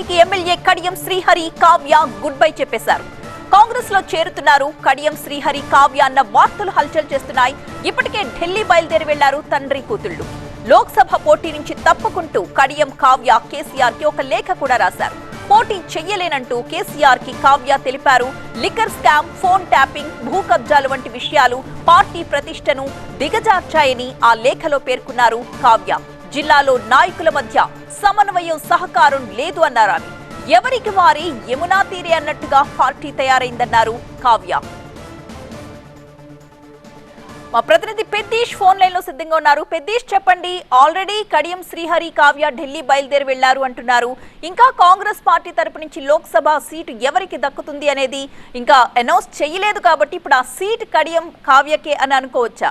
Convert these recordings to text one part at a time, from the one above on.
పార్టీకి MLA Kadiyam Srihari Kavya good bye చెప్పేశారు. కాంగ్రెస్లో చేరుతున్నారు కడియం శ్రీహరి కావ్య అన్న వార్తలు హల్చల్ చేస్తున్నాయి. ఇప్పటికే ఢిల్లీ బయలుదేరి వెళ్ళారు తండ్రి కూతుళ్ళు లోక్సభ పోటీ నుంచి తప్పుకుంటూ కడియం కావ్య కేసీఆర్కి ఒక లేఖ కూడా రాశారు. పోటీ చెయ్యలేనంటూ కేసీఆర్కి కావ్య తెలిపారు. లిక్కర్ స్కామ్ ఫోన్ ట్యాపింగ్ భూ కబ్జాలు వంటి విషయాలు పార్టీ ప్రతిష్టను దిగజార్చాయని ఆ లేఖలో పేర్కొన్నారు కావ్య. జిల్లాలో నాయకుల మధ్య సమన్వయం సహకారం లేదు అన్నారు ఆమె. ఎవరికి వారి యమునా తీరే అన్నట్టుగా పార్టీ తయారైందన్నారు కావ్య. మా ప్రతినిధి పెద్దీష్ ఫోన్ లైన్లో సిద్ధంగా ఉన్నారు. పెద్దీష్ చెప్పండి. ఆల్రెడీ కడియం శ్రీహరి కావ్య ఢిల్లీ బయలుదేరి వెళ్ళారు అంటున్నారు. ఇంకా కాంగ్రెస్ పార్టీ తరపు నుంచి లోక్సభ సీటు ఎవరికి దక్కుతుంది అనేది ఇంకా అనౌన్స్ చేయలేదు కాబట్టి ఇప్పుడు ఆ సీట్ కడియం కావ్యకే అని అనుకోవచ్చా?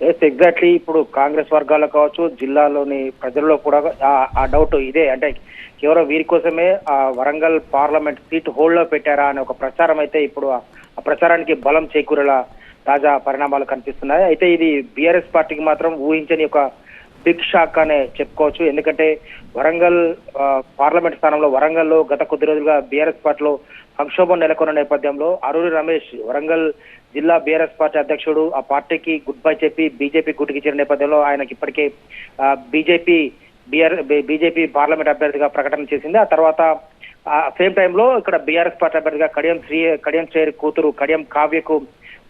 ఎస్ ఎగ్జాక్ట్లీ ఇప్పుడు కాంగ్రెస్ వర్గాల్లో కావచ్చు జిల్లాలోని ప్రజల్లో కూడా ఆ- డౌట్ ఇదే. అంటే కేవలం వీరి కోసమే ఆ వరంగల్ పార్లమెంట్ సీట్ హోల్డ్లో పెట్టారా అనే ఒక ప్రచారం అయితే ఇప్పుడు ఆ ప్రచారానికి బలం చేకూరేలా తాజా పరిణామాలు కనిపిస్తున్నాయి. అయితే ఇది బీఆర్ఎస్ పార్టీకి మాత్రం ఊహించని ఒక బిగ్ షాక్ అనే చెప్పుకోవచ్చు. ఎందుకంటే వరంగల్ పార్లమెంట్ స్థానంలో వరంగల్లో గత కొద్ది రోజులుగా బీఆర్ఎస్ పార్టీలో సంక్షోభం నెలకొన్న నేపథ్యంలో అరూరి రమేష్ వరంగల్ జిల్లా బీఆర్ఎస్ పార్టీ అధ్యక్షుడు ఆ పార్టీకి గుడ్ బై చెప్పి బీజేపీ గుట్టుకి చేరిన నేపథ్యంలో ఆయనకి ఇప్పటికే బీజేపీ బీఆర్ బీజేపీ పార్లమెంట్ అభ్యర్థిగా ప్రకటన చేసింది. ఆ తర్వాత సేమ్ టైంలో ఇక్కడ బీఆర్ఎస్ పార్టీ అభ్యర్థిగా కడియం శ్రీ కడియం శ్రేయర్ కూతురు కడియం కావ్యకు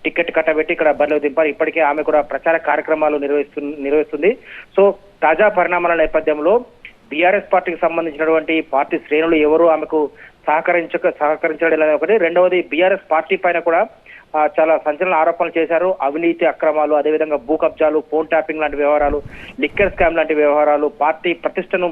టికెట్ కట్టబెట్టి ఇక్కడ బరిలో దింపారు ఇప్పటికే ఆమె కూడా ప్రచార కార్యక్రమాలు నిర్వహిస్తు నిర్వహిస్తుంది. సో తాజా పరిణామాల నేపథ్యంలో బీఆర్ఎస్ పార్టీకి సంబంధించినటువంటి పార్టీ శ్రేణులు ఎవరు ఆమెకు సహకరించక సహకరించడం ఒకటి. రెండవది బీఆర్ఎస్ పార్టీ పైన కూడా చాలా సంచలన ఆరోపణలు చేశారు. అవినీతి అక్రమాలు అదేవిధంగా భూ కబ్జాలు ఫోన్ ట్యాపింగ్ లాంటి వ్యవహారాలు లిక్కర్ స్కామ్ లాంటి వ్యవహారాలు పార్టీ ప్రతిష్టను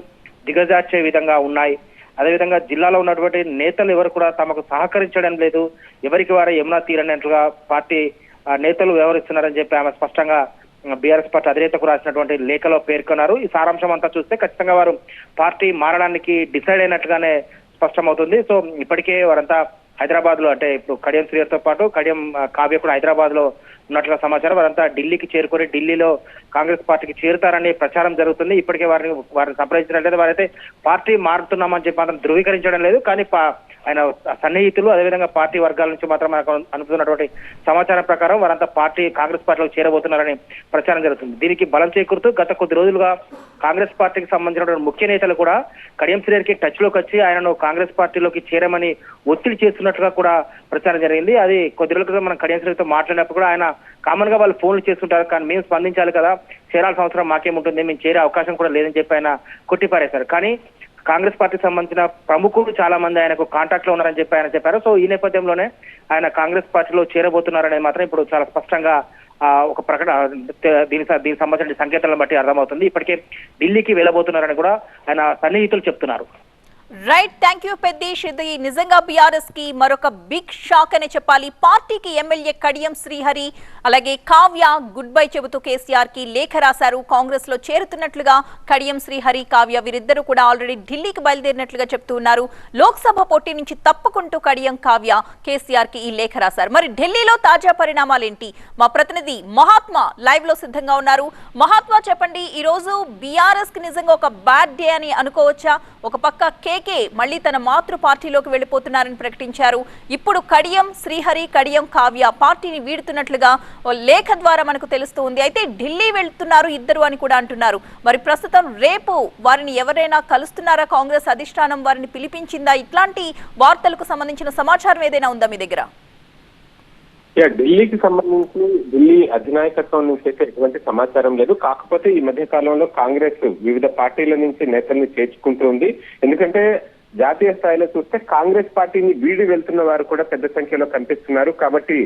దిగజార్చే విధంగా ఉన్నాయి. అదేవిధంగా జిల్లాలో ఉన్నటువంటి నేతలు ఎవరు కూడా తమకు సహకరించడం లేదు. ఎవరికి వారే యమునా తీరనట్లుగా పార్టీ ఆ, నేతలు వ్యవహరిస్తున్నారని చెప్పి ఆమె స్పష్టంగా బీఆర్ఎస్ పార్టీ అధినేతకు రాసినటువంటి లేఖలో పేర్కొన్నారు. ఈ సారాంశం అంతా చూస్తే ఖచ్చితంగా వారు పార్టీ మారడానికి డిసైడ్ అయినట్లుగానే స్పష్టమవుతుంది. సో ఇప్పటికే వారంతా హైదరాబాద్లో అంటే ఇప్పుడు కడియం శ్రీయర్తో పాటు కడియం కావ్య కూడా హైదరాబాద్లో ఉన్నట్లుగా సమాచారం. వారంతా ఢిల్లీకి చేరుకొని ఢిల్లీలో కాంగ్రెస్ పార్టీకి చేరుతారని ప్రచారం జరుగుతుంది. ఇప్పటికే వారిని వారిని సంప్రదించడం లేదు. వారైతే పార్టీ మారుతున్నామని చెప్పి మాత్రం ధృవీకరించడం లేదు. కానీ పా- ఆయన సన్నిహితులు అదేవిధంగా పార్టీ వర్గాల నుంచి మాత్రం మనకు అందుతున్నటువంటి సమాచారం ప్రకారం వారంతా పార్టీ కాంగ్రెస్ పార్టీలో చేరబోతున్నారని ప్రచారం జరుగుతుంది. దీనికి బలం చేకూరుతూ గత కొద్ది రోజులుగా కాంగ్రెస్ పార్టీకి సంబంధించినటువంటి ముఖ్య నేతలు కూడా కడియం శ్రీహరికి టచ్లోకి వచ్చి ఆయనను కాంగ్రెస్ పార్టీలోకి చేరమని ఒత్తిడి చేస్తున్నట్టుగా కూడా ప్రచారం జరిగింది. అది కొద్ది రోజుల క్రితం మనం కడియం శ్రీహరితో మాట్లాడినప్పుడు కూడా ఆయన కామన్గా వాళ్ళు ఫోన్లు చేస్తుంటారు కానీ మేము స్పందించాలి కదా చేరాల్సిన అవసరం మాకేముంటుంది మేము చేరే అవకాశం కూడా లేదని చెప్పి ఆయన కొట్టిపారేశారు. కానీ కాంగ్రెస్ పార్టీకి సంబంధించిన ప్రముఖులు చాలా మంది ఆయనకు కాంటాక్ట్లో ఉన్నారని చెప్పి ఆయన చెప్పారు. సో ఈ నేపథ్యంలోనే ఆయన కాంగ్రెస్ పార్టీలో చేరబోతున్నారనేది మాత్రం ఇప్పుడు చాలా స్పష్టంగా ఆ, ఒక ప్రకటన దీని దీనికి సంబంధించిన సంకేతాలను బట్టి అర్థమవుతుంది. ఇప్పటికే ఢిల్లీకి వెళ్ళబోతున్నారని కూడా ఆయన సన్నిహితులు చెప్తున్నారు. రైట్ థ్యాంక్ యూ పెద్దీష్ ఇది నిజంగా బీఆర్ఎస్కి మరొక బిగ్ షాక్ అనే చెప్పాలి. పార్టీకి ఎమ్మెల్యే కడియం శ్రీహరి అలాగే కావ్య గుడ్ బై చెబుతూ కేసీఆర్కి లేఖ రాశారు. కాంగ్రెస్లో చేరుతున్నట్లుగా కడియం శ్రీహరి కావ్య వీరిద్దరూ కూడా ఆల్రెడీ ఢిల్లీకి బయలుదేరినట్లుగా చెప్తూ ఉన్నారు. లోక్సభ పోటీ నుంచి తప్పుకుంటూ కడియం కావ్య కేసీఆర్కి ఈ లేఖ రాశారు. మరి ఢిల్లీలో తాజా పరిణామాలు ఏంటి మా ప్రతినిధి మహాత్మా లైవ్లో సిద్ధంగా ఉన్నారు. మహాత్మా చెప్పండి ఈ రోజు బీఆర్ఎస్కి నిజంగా ఒక బ్యాడ్ డే అని అనుకోవచ్చా? ఒక పక్క కే కేకే మళ్ళీ తన మాతృ పార్టీలోకి వెళ్ళిపోతున్నారని ప్రకటించారు. ఇప్పుడు కడియం శ్రీహరి కడియం కావ్య పార్టీని వీడుతున్నట్లుగా లేఖ ద్వారా మనకు తెలుస్తుంది అయితే ఢిల్లీ వెళ్తున్నారు ఇద్దరు అని కూడా అంటున్నారు. మరి ప్రస్తుతం రేపు వారిని ఎవరైనా కలుస్తున్నారా? కాంగ్రెస్ అధిష్టానం వారిని పిలిపించిందా? ఇట్లాంటి వార్తలకు సంబంధించిన సమాచారం ఏదైనా ఉందా మీ దగ్గర? యా ఢిల్లీకి సంబంధించి ఢిల్లీ అధినాయకత్వం నుంచి అయితే ఎటువంటి సమాచారం లేదు. కాకపోతే ఈ మధ్య కాలంలో కాంగ్రెస్ వివిధ పార్టీల నుంచి నేతల్ని చేర్చుకుంటూ ఉంది. ఎందుకంటే జాతీయ స్థాయిలో చూస్తే కాంగ్రెస్ పార్టీని వీడి వెళ్తున్న వారు కూడా పెద్ద సంఖ్యలో కనిపిస్తున్నారు. కాబట్టి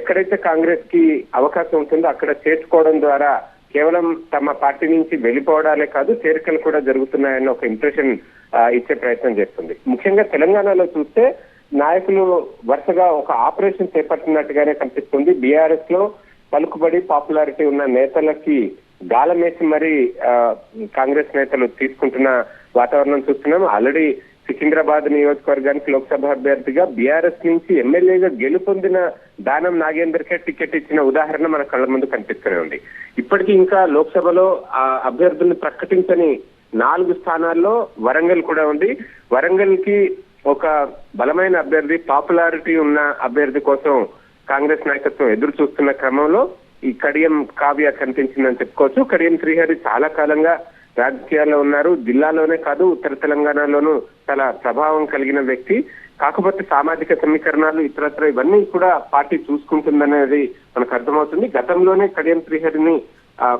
ఎక్కడైతే కాంగ్రెస్కి అవకాశం ఉంటుందో అక్కడ చేర్చుకోవడం ద్వారా కేవలం తమ పార్టీ నుంచి వెళ్ళిపోవడాలే కాదు చేరికలు కూడా జరుగుతున్నాయన్న ఒక ఇంప్రెషన్ ఇచ్చే ప్రయత్నం చేస్తుంది. ముఖ్యంగా తెలంగాణలో చూస్తే నాయకులు వరుసగా ఒక ఆపరేషన్ చేపట్టినట్టుగానే కనిపిస్తుంది. బీఆర్ఎస్లో పలుకుబడి పాపులారిటీ ఉన్న నేతలకి గాలమేసి మరి ఆ, కాంగ్రెస్ నేతలు తీసుకుంటున్న వాతావరణం చూస్తున్నాం. ఆల్రెడీ సికింద్రాబాద్ నియోజకవర్గానికి లోక్సభ అభ్యర్థిగా బీఆర్ఎస్ నుంచి ఎమ్మెల్యేగా గెలుపొందిన దానం నాగేందర్కే టికెట్ ఇచ్చిన ఉదాహరణ మన కళ్ళ ముందు కనిపిస్తూనే ఉంది. ఇప్పటికీ ఇంకా లోక్సభలో ఆ అభ్యర్థుల్ని ప్రకటించని నాలుగు స్థానాల్లో వరంగల్ కూడా ఉంది. వరంగల్కి ఒక బలమైన అభ్యర్థి పాపులారిటీ ఉన్న అభ్యర్థి కోసం కాంగ్రెస్ నాయకత్వం ఎదురు చూస్తున్న క్రమంలో ఈ కడియం కావ్య కనిపించిందని చెప్పుకోవచ్చు. కడియం శ్రీహరి చాలా కాలంగా రాజకీయాల్లో ఉన్నారు. జిల్లాలోనే కాదు ఉత్తర తెలంగాణలోనూ చాలా ప్రభావం కలిగిన వ్యక్తి. కాకపోతే సామాజిక సమీకరణాలు ఇతరత్ర ఇవన్నీ కూడా పార్టీ చూసుకుంటుందనేది మనకు అర్థమవుతుంది. గతంలోనే కడియం శ్రీహరిని ఆ,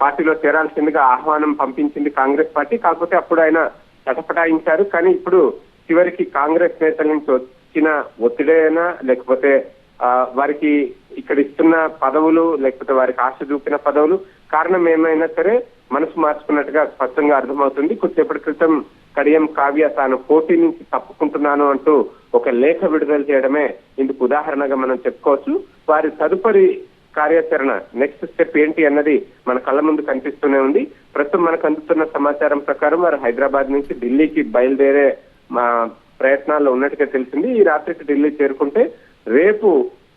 పార్టీలో చేరాల్సిందిగా ఆహ్వానం పంపించింది కాంగ్రెస్ పార్టీ. కాకపోతే అప్పుడు ఆయన చటపటాయించారు కానీ ఇప్పుడు చివరికి కాంగ్రెస్ నేతల నుంచి వచ్చిన ఒత్తిడైనా లేకపోతే ఆ, వారికి ఇక్కడ ఇస్తున్న పదవులు లేకపోతే వారికి ఆశ చూపిన పదవులు కారణం ఏమైనా సరే మనసు మార్చుకున్నట్టుగా స్పష్టంగా అర్థమవుతుంది. కొద్దిసేపటి క్రితం కడియం కావ్య తాను పోటీ నుంచి తప్పుకుంటున్నాను అంటూ ఒక లేఖ విడుదల చేయడమే ఇందుకు ఉదాహరణగా మనం చెప్పుకోవచ్చు. వారి తదుపరి కార్యాచరణ నెక్స్ట్ స్టెప్ ఏంటి అన్నది మన కళ్ళ ముందు కనిపిస్తూనే ఉంది. ప్రస్తుతం మనకు అందుతున్న సమాచారం ప్రకారం వారు హైదరాబాద్ నుంచి ఢిల్లీకి బయలుదేరే మా ప్రయత్నాల్లో ఉన్నట్టుగా తెలిసింది. ఈ రాత్రికి ఢిల్లీ చేరుకుంటే రేపు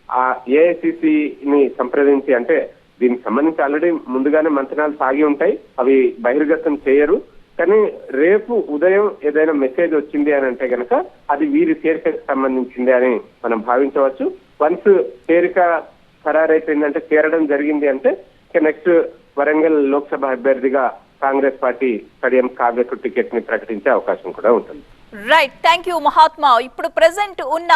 ఆ ఏఐసిసి ని సంప్రదించి అంటే దీనికి సంబంధించి ఆల్రెడీ ముందుగానే మంత్రాలు సాగి ఉంటాయి. అవి బహిర్గతం చేయరు. కానీ రేపు ఉదయం ఏదైనా మెసేజ్ వచ్చింది అని అంటే కనుక అది వీరి చేరికకు సంబంధించింది అని మనం భావించవచ్చు. వన్స్ చేరిక ఖరారైపోయిందంటే చేరడం జరిగింది అంటే నెక్స్ట్ వరంగల్ లోక్సభ అభ్యర్థిగా కాంగ్రెస్ పార్టీ కడియం కావ్యకు టికెట్ని ప్రకటించే అవకాశం కూడా ఉంటుంది. రైట్ థ్యాంక్ యూ మహాత్మా ఇప్పుడు ప్రెసెంట్ ఉన్న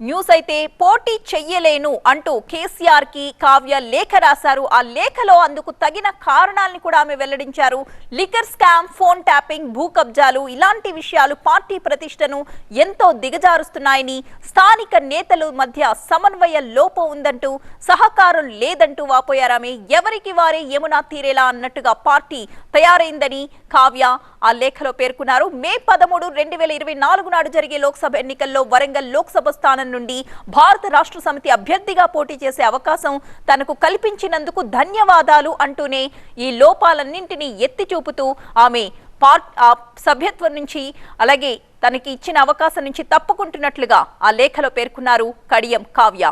న్యూస్ అయితే పోటీ చెయ్యలేను అంటూ కేసీఆర్కి కావ్య లేఖ రాశారు. ఆ లేఖలో అందుకు తగిన కారణాలని కూడా ఆమె వెల్లడించారు. లిక్కర్ స్కామ్ ఫోన్ ట్యాపింగ్ భూ కబ్జాలు ఇలాంటి విషయాలు పార్టీ ప్రతిష్టను ఎంతో దిగజారుస్తున్నాయని స్థానిక నేతల మధ్య సమన్వయ లోపం ఉందంటూ సహకారం లేదంటూ వాపోయారామె ఎవరికి వారే యమునా తీరేలా అన్నట్టుగా పార్టీ తయారైందని కావ్య ఆ లేఖలో పేర్కొన్నారు. మే పదమూడు రెండు వేల ఇరవై నాలుగు నాడు జరిగే లోక్సభ ఎన్నికల్లో వరంగల్ లోక్సభ స్థానం నుండి భారత రాష్ట్ర సమితి అభ్యర్థిగా పోటీ చేసే అవకాశం తనకు కల్పించినందుకు ధన్యవాదాలు అంటూనే ఈ లోపాలన్నింటినీ ఎత్తి చూపుతూ ఆమె పార్ట్ ఆ సభ్యత్వం నుంచి అలాగే తనకి ఇచ్చిన అవకాశం నుంచి తప్పుకుంటున్నట్లుగా ఆ లేఖలో పేర్కొన్నారు కడియం కావ్య.